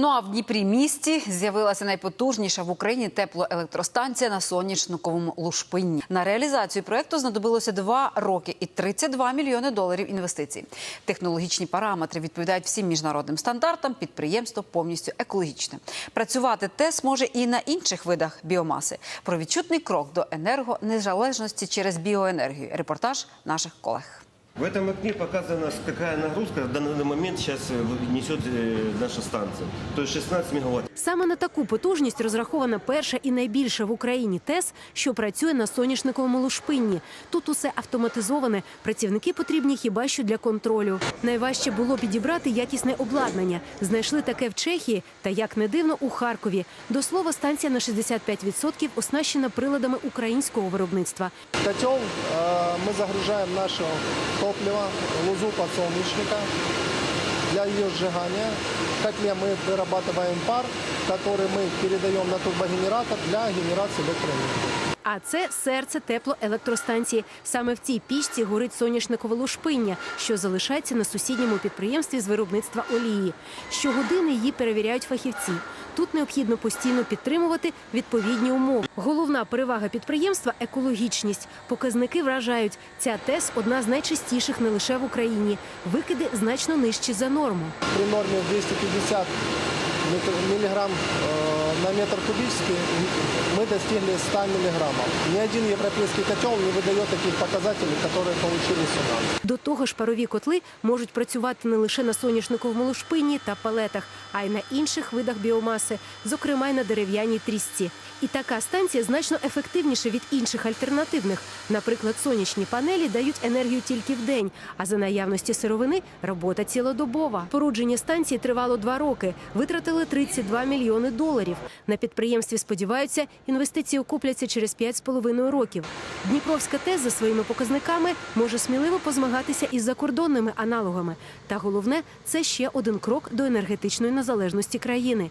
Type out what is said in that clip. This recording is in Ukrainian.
Ну а в Дніпрі місті з'явилася найпотужніша в Україні теплоелектростанція на сонячниковому лушпинні. На реалізацію проекту знадобилося два роки і 32 мільйони доларів інвестицій. Технологічні параметри відповідають всім міжнародним стандартам. Підприємство повністю екологічне. Працювати ТЕС може і на інших видах біомаси. Про відчутний крок до енергонезалежності через біоенергію. Репортаж наших колег. В этом окне показано, какая нагрузка в данный момент сейчас э, несет э, наша станция. То есть 16 мегаватт. Саме на таку потужність розрахована перша і найбільша в Україні ТЕС, що працює на соняшниковому лушпинні. Тут усе автоматизоване. Працівники потрібні хіба що для контролю. Найважче було підібрати якісне обладнання. Знайшли таке в Чехії та, як не дивно, у Харкові. До слова, станція на 65% оснащена приладами українського виробництва. котел э, мы загружаем наше топливо, лузу подсолнечника для ее сжигания. В котле мы вырабатываем пар, который мы передаем на турбогенератор для генерации электроэнергии. А це серце теплоелектростанції. Саме в цій пічці горить соняшникове лушпиння, що залишається на сусідньому підприємстві з виробництва олії. Щогодини її перевіряють фахівці. Тут необхідно постійно підтримувати відповідні умови. Головна перевага підприємства екологічність. Показники вражають. Ця ТЕС одна з найчистіших не лише в Україні. Викиди значно нижчі за норму. При норме 250 микро- миллиграмм э, на метр кубический мы достигли 100 миллиграммов. Ни один европейский котел не выдает таких показателей, которые получились у нас. До того ж, парові котли можуть працювати не лише на соняшниковому лушпині та палетах, а й на інших видах біомаси, зокрема й на дерев'яній трісці. І така станція значно ефективніша від інших альтернативних. Наприклад, сонячні панелі дають енергію тільки в день, а за наявності сировини робота цілодобова. Спорудження станції тривало два роки. Витратили 32 мільйони доларів. На підприємстві сподіваються, інвестиції окупляться через 5,5 років. Дніпровська ТЕС за своїми показниками може сміливо позмагатися із закордонними аналогами. Та головне це ще один крок до енергетичної незалежності країни.